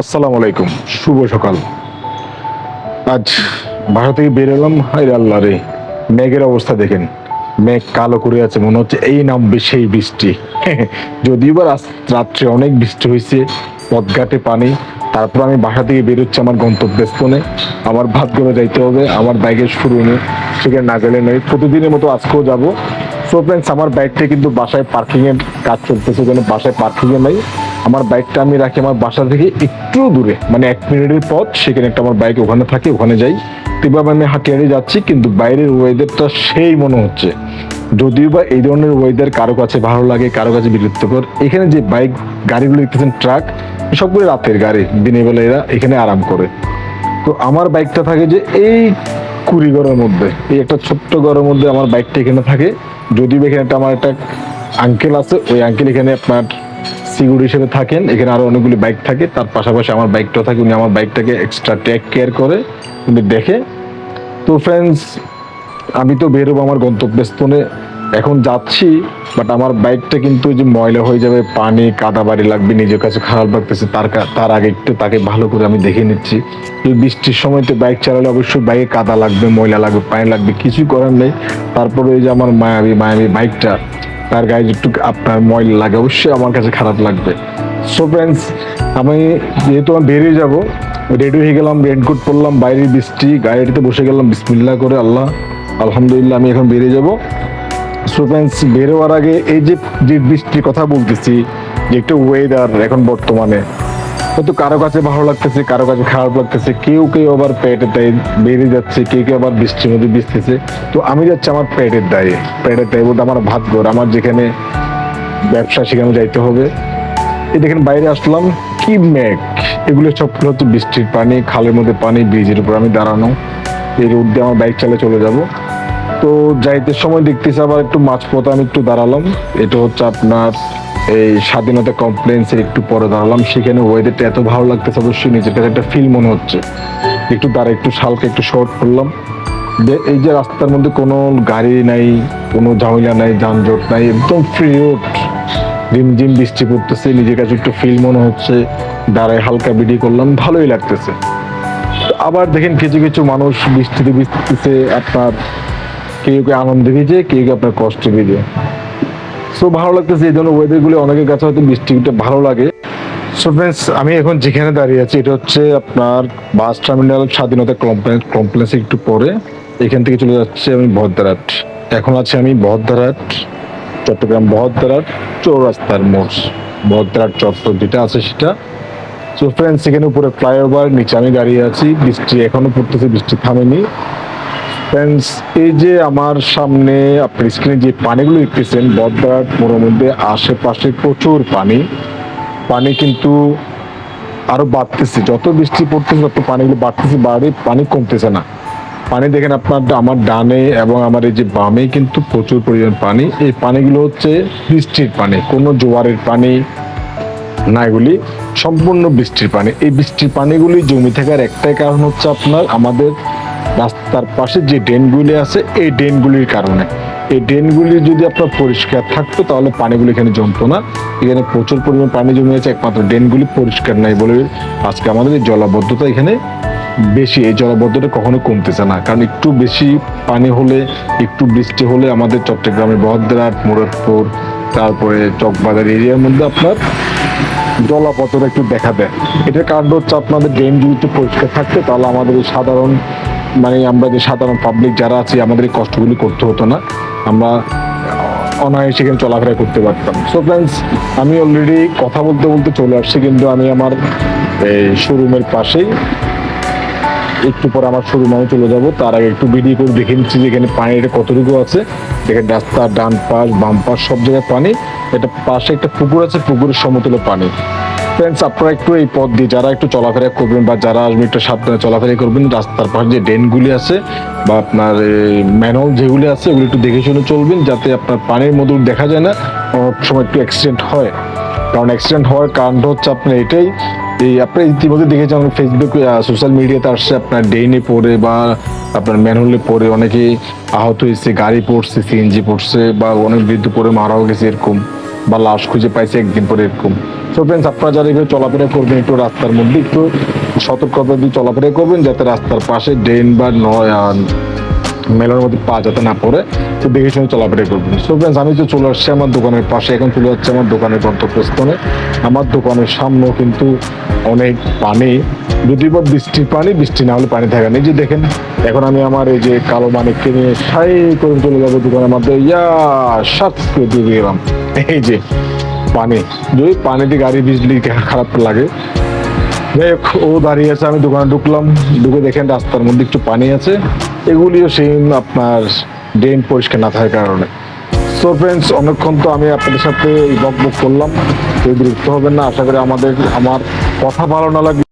আসসালামু আলাইকুম। শুভ সকাল। আজ বাসা থেকে বের বেরোলাম হাই আল্লাহ রে, মেঘের অবস্থা দেখেন। মেঘ কালো করে আছে, মনে হচ্ছে এই নামবে সেই বৃষ্টি। যদিও বা রাত্রে অনেক বৃষ্টি হয়েছে, পথঘাটে পানি। তারপর আমি বাসা থেকে বেরোচ্ছি আমার গন্তব্যস্থলে আমার ভাত করে যাইতে হবে, আমার বাইকের শুরু নেই সেখানে না গেলে নেই প্রতিদিনের মতো আজকেও যাব। সো ফ্রেন্ডস আমার বাইকটা কিন্তু বাসায় পার্কিংয়ের কাজ চলতেছে, যেন বাসায় পার্কিংয়ে নাই। আমার বাইকটা আমি রাখি আমার বাসা থেকে একটু দূরে। মানে এক মিনিটের পথ, সেখানে একটা আমার বাইক ওখানে থাকে, ওখানে যাই। তো এভাবে আমি হাঁটিয়ে হাঁটিয়ে যাচ্ছি, কিন্তু বাইরের ওয়েদারটা সেই মনে হচ্ছে। যদিও বা এই ধরনের ওয়েদার কারও কাছে ভালো লাগে, কারও কাছে বিরক্তিকর, এখানে যে বাইক গাড়িগুলো দেখতেছেন ট্রাক সবগুলো রাতের গাড়ি, দিনের বেলা এরা এখানে আরাম করে। তো আমার বাইকটা থাকে যে এই কুড়ি ঘরের মধ্যে, এই একটা ছোট্ট ঘরের মধ্যে আমার বাইকটা এখানে থাকে। যদিও এখানে একটা, আমার একটা আঙ্কেল আছে, ওই আঙ্কেল এখানে আপনার সিকিউরিটি হিসেবে থাকেন, এখানে আরও অনেকগুলি বাইক থাকে, তার পাশাপাশি আমার বাইকটাও থাকে, উনি আমার বাইকটাকে এক্সট্রা টেক কেয়ার করে, উনি দেখে। তো ফ্রেন্ডস আমি তো বেরোবো আমার গন্তব্যস্থলে, এখন যাচ্ছি বাট আমার বাইকটা কিন্তু যে ময়লা হয়ে যাবে, পানি, কাদা বাড়ি লাগবে, নিজের কাছে খারাপ লাগতেছে, তার তার আগে একটু তাকে ভালো করে আমি দেখে নিচ্ছি। এই বৃষ্টির সময় তো বাইক চালালে অবশ্যই বাইকে কাদা লাগবে, ময়লা লাগবে, পানি লাগবে, কিছুই করার নেই। তারপরে ওই যে আমার মায়াবী মায়াবী বাইকটা তার গায়ে একটু আপনার ময়লা লাগে, অবশ্যই আমার কাছে খারাপ লাগবে। সো ফ্রেন্ডস আমি যেহেতু আমি বেরিয়ে যাব রেডি হয়ে গেলাম রেনকোট পরলাম, বাইরে বৃষ্টি, গাড়িতে বসে গেলাম বিসমিল্লা করে আল্লাহ, আলহামদুলিল্লাহ আমি এখন বেরিয়ে যাব। সো ফ্রেন্ডস বেরোয়ার আগে এই যে যে বৃষ্টির কথা বলতেছি, যে একটু ওয়েদার এখন বর্তমানে হয়তো কারও কাছে ভালো লাগতেছে, কারও কাছে খারাপ লাগতেছে, কেউ কেউ আবার পেটের দায়ে বেরিয়ে যাচ্ছে, কেউ কেউ আবার বৃষ্টির মধ্যে ভিজতেছে। তো আমি যাচ্ছি আমার পেটের দায়ে পেটের দায়ে বলতে আমার ভাত ঘর, আমার যেখানে ব্যবসা সেখানে যাইতে হবে। এই দেখেন বাইরে আসলাম, কি মেঘ! এগুলো সবগুলো হচ্ছে বৃষ্টির পানি, খালের মধ্যে পানি, ব্রিজের উপর আমি দাঁড়ানো। এই রোড দিয়ে আমার বাইক চালিয়ে চলে যাব। তো যাইতে সময় দেখতেছি, আবার একটু মাঝপথে আমি একটু দাঁড়ালাম। এটা হচ্ছে আপনার এই স্বাধীনতা কমপ্লেন্সের একটু পরে দাঁড়ালাম। সেখানে ওয়েদারটা এত ভালো লাগতেছে, অবশ্যই নিজের কাছে একটা ফিল মনে হচ্ছে। একটু দাঁড়া, একটু শালকে একটু শর্ট করলাম। এই যে রাস্তার মধ্যে কোনো গাড়ি নাই, কোনো ঝামেলা নাই, যানজট নাই, একদম ফ্রি রোড রিমঝিম বৃষ্টি পড়তেছে, নিজের কাছে একটু ফিল মনে হচ্ছে। দাঁড়ায় হালকা ভিডিও করলাম, ভালোই লাগতেছে। আবার দেখেন কিছু কিছু মানুষ বৃষ্টিতে বৃষ্টিতে আপনার কেউ কেউ আনন্দে ভিজে, কেউ কেউ আপনার কষ্টে ভিজে। সো ভালো লাগতেছে এই জন্য ওয়েদারগুলো। অনেকের কাছে হয়তো বৃষ্টিটা ভালো লাগে। সো ফ্রেন্ডস আমি এখন যেখানে দাঁড়িয়ে আছি, এটা হচ্ছে আপনার বাস টার্মিনাল স্বাধীনতা কমপ্লেক্স কমপ্লেক্সে একটু পরে। এখান থেকে চলে যাচ্ছে আমি বহদ্দারহাট। এখন আছে আমি বহদ্দারহাট, চট্টগ্রাম বহদ্দারহাট, চৌরাস্তার মোড়। বহদ্দারহাট চত্বর যেটা আছে সেটা। সো ফ্রেন্ডস এখানে উপরে ফ্লাইওভার নিচে আমি দাঁড়িয়ে আছি। বৃষ্টি এখনও পড়তেছে, বৃষ্টি থামেনি। ফ্রেন্ডস এই যে আমার সামনে আপনার স্ক্রিনে যে পানিগুলো দেখতেছেন, বদ্রাট মোড়ের মধ্যে আশেপাশে প্রচুর পানি। পানি কিন্তু আরও বাড়তেছে। যত বৃষ্টি পড়তেছে, তত পানিগুলো বাড়তেছে, বাড়ে, পানি কমতেছে না। পানি দেখেন আপনার আমার ডানে এবং আমার এই যে বামে কিন্তু প্রচুর পরিমাণ পানি। এই পানিগুলো হচ্ছে বৃষ্টির পানি, কোনো জোয়ারের পানি না এগুলি সম্পূর্ণ বৃষ্টির পানি। এই বৃষ্টির পানিগুলি জমি থাকার একটাই কারণ হচ্ছে আপনার আমাদের রাস্তার পাশে যে ড্রেনগুলি আছে, এই ড্রেনগুলির কারণে। এই ড্রেনগুলি যদি আপনার পরিষ্কার থাকতো, তাহলে পানিগুলি এখানে জমতো না। এখানে প্রচুর পরিমাণ পানি জমে আছে একমাত্র ড্রেনগুলি পরিষ্কার নাই বলে আজকে আমাদের এই জলাবদ্ধতা এখানে বেশি। এই জলাবদ্ধতা কখনো কমতেছে না, কারণ একটু বেশি পানি হলে, একটু বৃষ্টি হলে আমাদের চট্টগ্রামের বহদ্রাট, মুরাদপুর, তারপরে চকবাজার এরিয়ার মধ্যে আপনার জলাপথটা একটু দেখা দেয়। এটার কারণ হচ্ছে আপনাদের ড্রেন যদি পরিষ্কার থাকতো, তাহলে আমাদের সাধারণ মানে আমরা যে সাধারণ পাবলিক যারা আছি, আমাদের এই কষ্টগুলি করতে হতো না। আমরা অনায়াসে সেখানে চলাফেরা করতে পারতাম। সো ফ্রেন্ডস আমি অলরেডি কথা বলতে বলতে চলে আসছি, কিন্তু আমি আমার শোরুমের পাশেই একটু পরে আমার শোরুম আমি চলে যাব। তার আগে একটু ভিডিও করে দেখে নিচ্ছি যে এখানে পানিটা কতটুকু আছে। দেখেন রাস্তার ডান পাশ, বাম পাশ, সব জায়গায় পানি। এটা পাশে একটা পুকুর আছে, পুকুরের সমতুলে পানি। ফ্রেন্ডস আপনারা একটু এই পথ দিয়ে যারা একটু চলাফেরা করবেন বা যারা আসবেন একটু সাবধানে চলাফেরা করবেন, রাস্তার পাশে যে ড্রেনগুলি আছে বা আপনার ম্যানহোল যেগুলি আছে, ওগুলো একটু দেখে শুনে চলবেন যাতে আপনার পানির মতো দেখা যায় না অনেক সময় একটু অ্যাক্সিডেন্ট হয়। কারণ অ্যাক্সিডেন্ট হওয়ার কারণটা হচ্ছে আপনার এটাই, এই আপনি ইতিমধ্যে দেখেছেন অনেক ফেসবুক সোশ্যাল মিডিয়াতে আসছে আপনার ডেইনে পড়ে বা আপনার ম্যানহোলে পড়ে অনেকে আহত হয়েছে, গাড়ি পড়ছে, সিএনজি পড়ছে বা অনেক বৃদ্ধ পড়ে মারাও গেছে এরকম। বা লাশ খুঁজে পাইছে একদিন পরে এরকম। তো ফ্রেন্ডস আপনারা যারা এভাবে চলাফেরা করবেন, একটু রাস্তার মধ্যে একটু সতর্কতা দিয়ে চলাফেরা করবেন, যাতে রাস্তার পাশে ড্রেন বা মেলার মধ্যে পা যাতে না পড়ে, তো দেখে শুনে চলাফেরা করবেন। সো ফ্রেন্ডস আমি তো চলে আসছি আমার দোকানের পাশে, এখন চলে যাচ্ছে আমার দোকানের গন্তব্যস্থলে। আমার দোকানের সামনেও কিন্তু অনেক পানি যদি বা বৃষ্টির পানি, বৃষ্টি না হলে পানি থাকে না। যে দেখেন, এখন আমি আমার এই যে কালো মানিককে নিয়ে সাই করে চলে যাব দোকানের মধ্যে। ইয়া, সাত করে দিয়ে গেলাম এই যে পানি, যদি পানিতে গাড়ি বিজলি খারাপ লাগে। যাই হোক, ও দাঁড়িয়ে আছে, আমি দোকানে ঢুকলাম। ঢুকে দেখেন রাস্তার মধ্যে একটু পানি আছে। এগুলিও সেম আপনার ড্রেন পরিষ্কার না থাকার কারণে। সো ফ্রেন্ডস অনেকক্ষণ তো আমি আপনাদের সাথে বক বক করলাম। কেউ বিরক্ত হবেন না। আশা করি আমাদের, আমার কথা ভালো না লাগলে